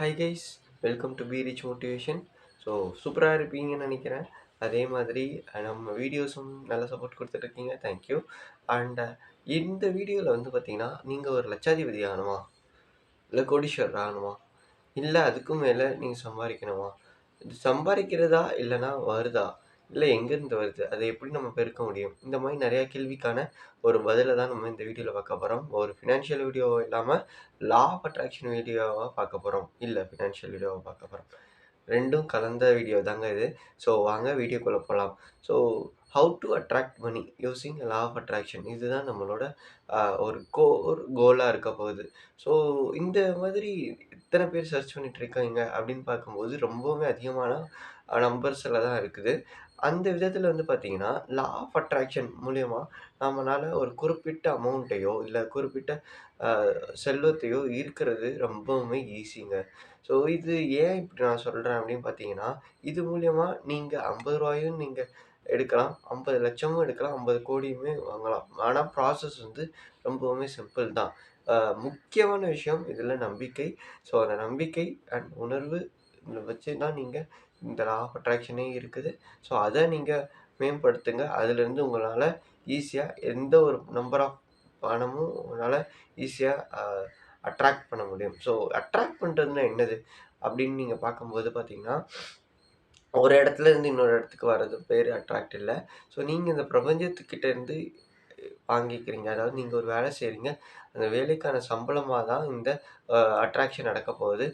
Hi guys welcome to be rich motivation so சூப்பராக இருப்பீங்கன்னு நினைக்கிறேன். அதே மாதிரி நம்ம வீடியோஸும் நல்ல சப்போர்ட் கொடுத்துட்ருக்கீங்க தேங்க்யூ அண்ட் இந்த வீடியோவில் வந்து பார்த்தீங்கன்னா நீங்கள் ஒரு லட்சாதிபதி ஆகணுமா? இல்லை கோடீஸ்வரர் ஆகணுமா? இல்லை அதுக்கும் மேலே நீங்கள் சம்பாதிக்கணுமா? இது சம்பாதிக்கிறதா இல்லைன்னா வருதா? இல்லை எங்கேருந்து வருது? அதை எப்படி நம்ம பெருக்க முடியும்? இந்த மாதிரி நிறையா கேள்விக்கான ஒரு பதிலை தான் நம்ம இந்த வீடியோவில் பார்க்க போகிறோம் ஒரு ஃபினான்ஷியல் வீடியோ இல்லாமல் லா ஆஃப் அட்ராக்ஷன் வீடியோவாக பார்க்க போகிறோம் இல்லை ஃபினான்ஷியல் வீடியோவாக பார்க்க போகிறோம் ரெண்டும் கலந்த வீடியோ தாங்க இது. ஸோ வாங்க வீடியோக்குள்ளே போகலாம் so how to attract money using law of attraction இதுதான் நம்மளோட ஒரு கோ ஒரு கோலாக இருக்க போகுது. ஸோ இந்த மாதிரி இத்தனை பேர் சர்ச் பண்ணிகிட்ருக்காங்க அப்படின்னு பார்க்கும்போது ரொம்பவுமே அதிகமான நம்பர்ஸில் தான் இருக்குது. அந்த விதத்தில் வந்து பார்த்தீங்கன்னா லா ஆஃப் அட்ராக்ஷன் மூலயமா நம்மளால் ஒரு குறிப்பிட்ட அமௌண்ட்டையோ இல்லை குறிப்பிட்ட செல்வத்தையோ ஈர்க்கிறது ரொம்பவுமே ஈஸிங்க ஸோ இது ஏன் இப்படி நான் சொல்கிறேன் அப்படின்னு பார்த்தீங்கன்னா இது மூலயமா நீங்கள் ஐம்பது ரூபாயும் நீங்கள் எடுக்கலாம் ஐம்பது லட்சமும் எடுக்கலாம் ஐம்பது கோடியுமே வாங்கலாம். ஆனால் ப்ராசஸ் வந்து ரொம்பவுமே சிம்பிள் தான். முக்கியமான விஷயம் இதில் நம்பிக்கை. ஸோ அந்த நம்பிக்கை அண்ட் உணர்வு இதை வச்சு தான் நீங்கள் இந்த லா ஆஃப் அட்ராக்ஷனே இருக்குது. ஸோ அதை நீங்கள் மேம்படுத்துங்க. அதுலேருந்து உங்களால் ஈஸியாக எந்த ஒரு நம்பர் ஆஃப் பணமும் உங்களால் ஈஸியாக அட்ராக்ட் பண்ண முடியும். ஸோ அட்ராக்ட் பண்ணுறதுனா என்னது? அப்படின்னு நீங்கள் பார்க்கும்போது பார்த்தீங்கன்னா ஒரு இடத்துல இருந்து இன்னொரு இடத்துக்கு வர்றது பேர் அட்ராக்ட் இல்லை. ஸோ நீங்கள் இந்த பிரபஞ்சத்துக்கிட்டேருந்து வாங்கிக்கிறீங்க. அதாவது நீங்கள் ஒரு வேலை செய்கிறீங்க அந்த வேலைக்கான சம்பளமாக தான் இந்த அட்ராக்ஷன் நடக்க போகுது.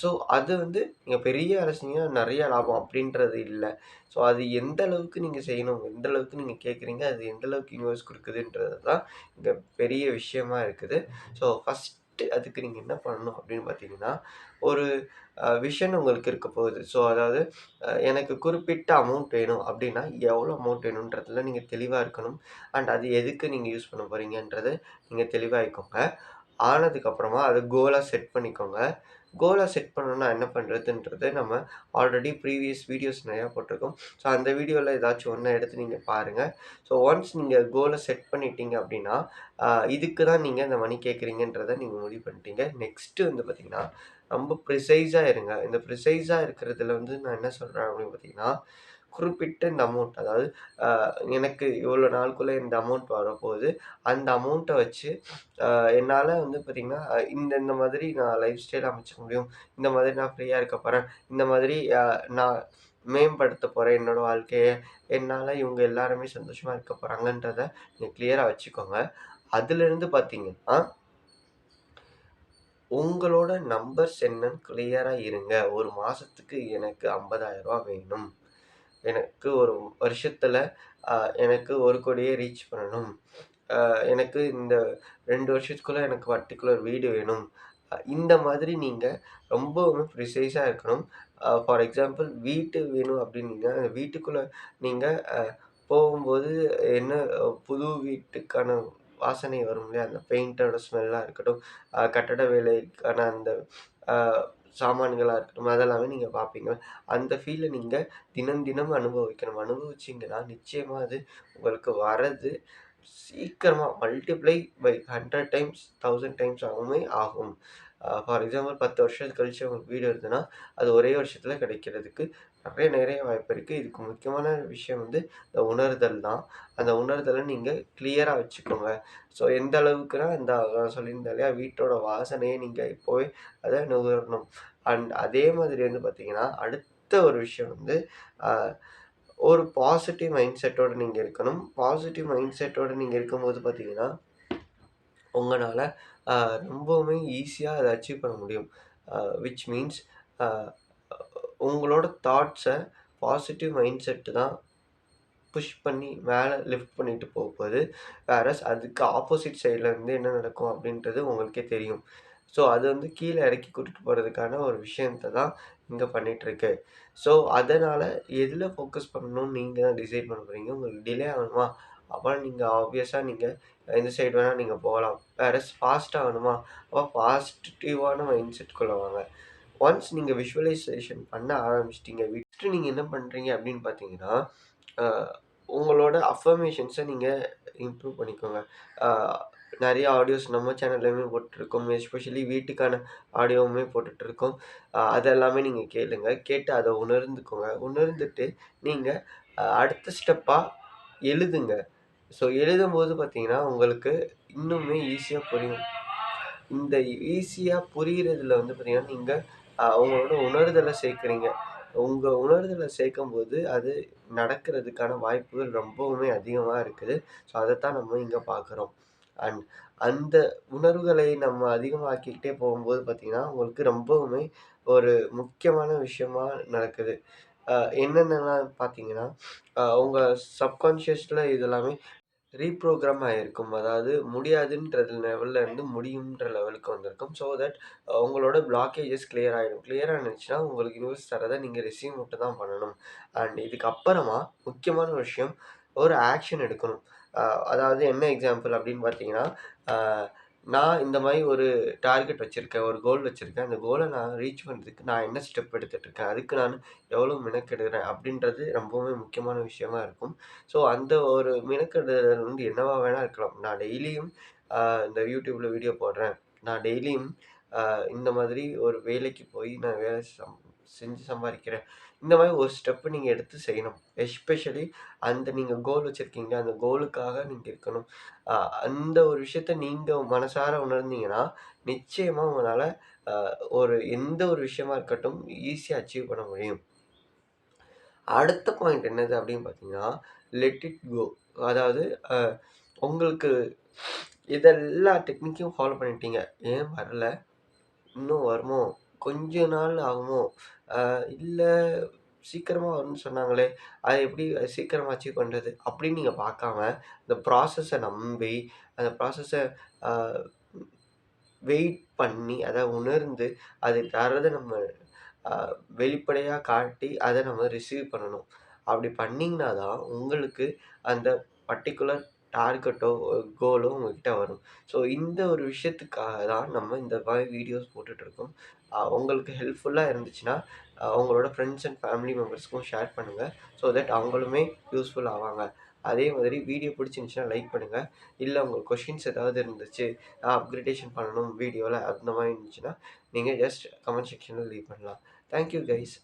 ஸோ அது வந்து நீங்கள் பெரிய வேலை செஞ்சீங்கன்னா நிறைய லாபம் அப்படின்றது இல்லை. ஸோ அது எந்த அளவுக்கு நீங்கள் செய்யணும் எந்த அளவுக்கு நீங்கள் கேட்குறீங்க அது எந்த அளவுக்கு யூனிவர்ஸ் கொடுக்குதுன்றது தான் இங்கே பெரிய விஷயமா இருக்குது. ஸோ ஃபஸ்ட் ஃபஸ்ட்டு அதுக்கு நீங்கள் என்ன பண்ணணும் அப்படின்னு பார்த்தீங்கன்னா ஒரு விஷன் உங்களுக்கு இருக்க போகுது. ஸோ அதாவது எனக்கு குறிப்பிட்ட அமௌண்ட் வேணும் அப்படின்னா எவ்வளோ அமௌண்ட் வேணுன்றதுல நீங்கள் தெளிவாக இருக்கணும். அண்ட் அது எதுக்கு நீங்கள் யூஸ் பண்ண போகிறீங்கன்றது நீங்கள் தெளிவாகிக்கோங்க ஆனதுக்கப்புறமா அது கோலாக செட் பண்ணிக்கோங்க. கோலை செட் பண்ணணும்னா என்ன பண்ணுறதுன்றது நம்ம ஆல்ரெடி ப்ரீவியஸ் வீடியோஸ் நிறையா போட்டிருக்கோம். ஸோ அந்த வீடியோவில் ஏதாச்சும் ஒன்றை எடுத்து நீங்கள் பாருங்கள் ஸோ ஒன்ஸ் நீங்கள் கோலை செட் பண்ணிட்டீங்க அப்படின்னா இதுக்கு தான் நீங்கள் இந்த மணி கேட்குறீங்கன்றதை நீங்கள் முடிவு பண்ணிட்டீங்க. நெக்ஸ்ட்டு வந்து பார்த்திங்கன்னா ரொம்ப ப்ரிசைஸாக இருங்க. இந்த ப்ரிசைஸாக இருக்கிறதுல வந்து நான் என்ன சொல்கிறேன் அப்படின்னு பார்த்தீங்கன்னா குறிப்பிட்ட இந்த அமௌண்ட் அதாவது எனக்கு இவ்வளோ நாளுக்குள்ளே இந்த அமௌண்ட் வரப்போகுது. அந்த அமௌண்ட்டை வச்சு என்னால் வந்து பார்த்திங்கன்னா இந்த இந்த மாதிரி நான் லைஃப் ஸ்டைல் அமைச்சிக்க முடியும். இந்த மாதிரி நான் ஃப்ரீயாக இருக்க போகிறேன் இந்த மாதிரி நான் மேம்படுத்த போகிறேன் என்னோடய வாழ்க்கையை. என்னால் இவங்க எல்லாருமே சந்தோஷமாக இருக்க போகிறாங்கன்றத நீங்கள் கிளியராக வச்சுக்கோங்க. அதுலேருந்து பார்த்தீங்கன்னா உங்களோட நம்பர்ஸ் என்னன்னு கிளியராக இருங்க. ஒரு மாதத்துக்கு எனக்கு 50000 ரூபா வேணும். எனக்கு ஒரு வருஷத்தில் எனக்கு ஒரு கோடியே ரீச் பண்ணணும். எனக்கு இந்த ரெண்டு வருஷத்துக்குள்ளே எனக்கு பர்டிகுலர் வீடு வேணும். இந்த மாதிரி நீங்கள் ரொம்பவுமே ப்ரிசைஸாக இருக்கணும். ஃபார் எக்ஸாம்பிள் வீட்டு வேணும் அப்படின்னீங்க அந்த வீட்டுக்குள்ளே நீங்கள் போகும்போது என்ன புது வீட்டுக்கான வாசனை வரும் இல்லையா? அந்த பெயிண்டோட ஸ்மெல்லாக இருக்கட்டும் கட்டட வேலைக்கான அந்த சாமான்களாக இருக்கட்டும் அதெல்லாமே நீங்கள் பார்ப்பீங்க அந்த ஃபீலை நீங்கள் தினம் தினம் அனுபவிக்கணும். அனுபவிச்சிங்கன்னா நிச்சயமாக அது உங்களுக்கு வரது சீக்கிரமாக multiply by hundred times thousand times ஆகுமே ஆகும். ஃபார் எக்ஸாம்பிள் பத்து வருஷம் கழிச்சு உங்களுக்கு வீடு வருதுன்னா அது ஒரே வருஷத்தில் கிடைக்கிறதுக்கு நிறைய நிறைய வாய்ப்பு இருக்குது இதுக்கு முக்கியமான விஷயம் வந்து இந்த உணர்தல் தான். அந்த உணர்தலை நீங்கள் கிளியராக வச்சுக்கோங்க. ஸோ எந்த அளவுக்குனா இந்த நான் சொல்லியிருந்தேன் இல்லையா வீட்டோட வாசனையை நீங்கள் இப்போவே அதை நுகரணும். அண்ட் அதே மாதிரி வந்து பார்த்தீங்கன்னா அடுத்த ஒரு விஷயம் வந்து ஒரு பாசிட்டிவ் மைண்ட் செட்டோடு நீங்கள் இருக்கணும். பாசிட்டிவ் மைண்ட் செட்டோடு நீங்கள் இருக்கும்போது பார்த்தீங்கன்னா உங்களால் ரொம்பவுமே ஈஸியாக அதை அச்சீவ் பண்ண முடியும். விச் மீன்ஸ் உங்களோட தாட்ஸை பாசிட்டிவ் மைண்ட் செட்டு தான் புஷ் பண்ணி மேலே லிஃப்ட் பண்ணிட்டு போக போகுது வேறஸ் அதுக்கு ஆப்போசிட் சைடில் இருந்து என்ன நடக்கும் அப்படின்றது உங்களுக்கே தெரியும். ஸோ அது வந்து கீழே இறக்கி கூட்டிகிட்டு போகிறதுக்கான ஒரு விஷயத்தை தான் இங்கே பண்ணிகிட்ருக்கு ஸோ அதனால் எதில் ஃபோக்கஸ் பண்ணணும்னு நீங்கள் தான் டிசைட் பண்ண போகிறீங்க உங்களுக்கு டிலே ஆகணுமா? அப்போ நீங்கள் ஆப்வியஸாக நீங்கள் இந்த சைடு வேணால் நீங்கள் போகலாம் வேறு ஃபாஸ்ட்டாக ஆகணுமா அப்போ பாசிட்டிவான மைண்ட் செட்குள்ளே வாங்க ஒன்ஸ் நீங்கள் விஷுவலைசேஷன் பண்ண ஆரம்பிச்சிட்டிங்க விட்டு நீங்கள் என்ன பண்ணுறீங்க அப்படின்னு பார்த்தீங்கன்னா உங்களோட அஃபர்மேஷன்ஸை நீங்கள் இம்ப்ரூவ் பண்ணிக்கோங்க நிறைய ஆடியோஸ் நம்ம சேனல்லையுமே போட்டுருக்கோம். எஸ்பெஷலி வீட்டுக்கான ஆடியோவுமே போட்டுட்ருக்கோம். அதெல்லாமே நீங்கள் கேளுங்க. கேட்டு அதை உணர்ந்துக்கோங்க. உணர்ந்துட்டு நீங்கள் அடுத்த ஸ்டெப்பாக எழுதுங்க. ஸோ எழுதும்போது பார்த்தீங்கன்னா, உங்களுக்கு இன்னுமே ஈஸியாக புரியும். இந்த ஈஸியாக புரிகிறதுல வந்து பார்த்தீங்கன்னா, நீங்கள் அவங்களோட உணர்தலை சேர்க்குறீங்க உங்கள் உணர்தலை சேர்க்கும்போது, அது நடக்கிறதுக்கான வாய்ப்புகள் ரொம்பவுமே அதிகமாக இருக்குது. ஸோ அதைத்தான் நம்ம இங்கே பார்க்குறோம். அண்ட் அந்த உணர்வுகளை நம்ம அதிகமாக்கிக்கிட்டே போகும்போது பார்த்திங்கன்னா உங்களுக்கு ரொம்பவுமே ஒரு முக்கியமான விஷயமா நடக்குது. என்னென்னலாம் பார்த்தீங்கன்னா, உங்கள் சப்கான்ஷியஸில் இதெல்லாமே ரீப்ரோக்ராம் ஆகிருக்கும் அதாவது முடியாதுன்றது லெவல்ல இருந்து முடியுன்ற லெவலுக்கு வந்திருக்கும். ஸோ தட் உங்களோட பிளாக்கேஜஸ் கிளியர் ஆகிடும் கிளியர் ஆனுச்சுன்னா, உங்களுக்கு நியூஸ் தரதை நீங்கள் ரிசீவ் மட்டும் தான் பண்ணணும். அண்ட் இதுக்கப்புறமா முக்கியமான விஷயம், ஒரு ஆக்ஷன் எடுக்கணும். அதாவது என்ன எக்ஸாம்பிள் அப்படின்னு பார்த்தீங்கன்னா, நான் இந்த மாதிரி ஒரு டார்கெட் வச்சுருக்கேன் ஒரு கோல் வச்சுருக்கேன் அந்த கோலை நான் ரீச் பண்ணுறதுக்கு நான் என்ன ஸ்டெப் எடுத்துகிட்ருக்கேன் அதுக்கு நான் எவ்வளோ மினக்கெடுக்கிறேன் அப்படின்றது ரொம்பவுமே முக்கியமான விஷயமா இருக்கும். ஸோ அந்த ஒரு மினக்கெடுதல் வந்து என்னவா வேணா இருக்கலாம். நான் டெய்லியும் இந்த யூடியூப்பில் வீடியோ போடுறேன். நான் டெய்லியும் இந்த மாதிரி ஒரு வேலைக்கு போய் நான் வேலை சம் செஞ்சு சம்பாதிக்கிறேன் இந்த மாதிரி ஒரு ஸ்டெப்பு நீங்கள் எடுத்து செய்யணும். எஸ்பெஷலி அந்த நீங்கள் கோல் வச்சுருக்கீங்க அந்த கோலுக்காக நீங்கள் இருக்கணும். அந்த ஒரு விஷயத்த நீங்கள் மனசார உணர்ந்தீங்கன்னா, நிச்சயமாக உங்களால் ஒரு எந்த ஒரு விஷயமா இருக்கட்டும், ஈஸியாக அச்சீவ் பண்ண முடியும். அடுத்த பாயிண்ட் என்னது அப்படின்னு பார்த்தீங்கன்னா, லெட் இட் கோ. அதாவது உங்களுக்கு இதெல்லா டெக்னிக்கையும் ஃபாலோ பண்ணிட்டீங்க. ஏன் வரல? இன்னும் வருமோ? கொஞ்ச நாள் ஆகுமோ? இல்லை சீக்கிரமாக வரும்னு சொன்னாங்களே! அதை எப்படி சீக்கிரமாக அச்சீவ் பண்ணுறது அப்படின்னு நீங்கள் பார்க்காம, இந்த ப்ராசஸை நம்பி, அந்த ப்ராசஸை வெயிட் பண்ணி, அதை உணர்ந்து, அது தர்றத நம்ம வெளிப்படையாக காட்டி, அதை நம்ம ரிசீவ் பண்ணணும். அப்படி பண்ணீங்கன்னா தான், உங்களுக்கு அந்த பர்ட்டிகுலர் டார்கெட்டோ, கோலோ உங்ககிட்ட வரும். ஸோ இந்த ஒரு விஷயத்துக்காக தான் நம்ம இந்த மாதிரி வீடியோஸ் போட்டுட்ருக்கோம். உங்களுக்கு ஹெல்ப்ஃபுல்லாக இருந்துச்சுன்னா, அவங்களோட ஃப்ரெண்ட்ஸ் அண்ட் ஃபேமிலி மெம்பர்ஸ்க்கும் ஷேர் பண்ணுங்கள் ஸோ தட் அவங்களுமே யூஸ்ஃபுல் ஆவாங்க. அதே மாதிரி வீடியோ பிடிச்சிருந்துச்சுன்னா லைக் பண்ணுங்கள் இல்லை உங்களுக்கு கொஷின்ஸ் ஏதாவது இருந்துச்சு, அப்கிரேடேஷன் பண்ணணும் வீடியோவில் அந்த மாதிரி இருந்துச்சுன்னா, நீங்கள் ஜஸ்ட் கமெண்ட் செக்ஷனில் லீவ் பண்ணலாம். Thank you guys.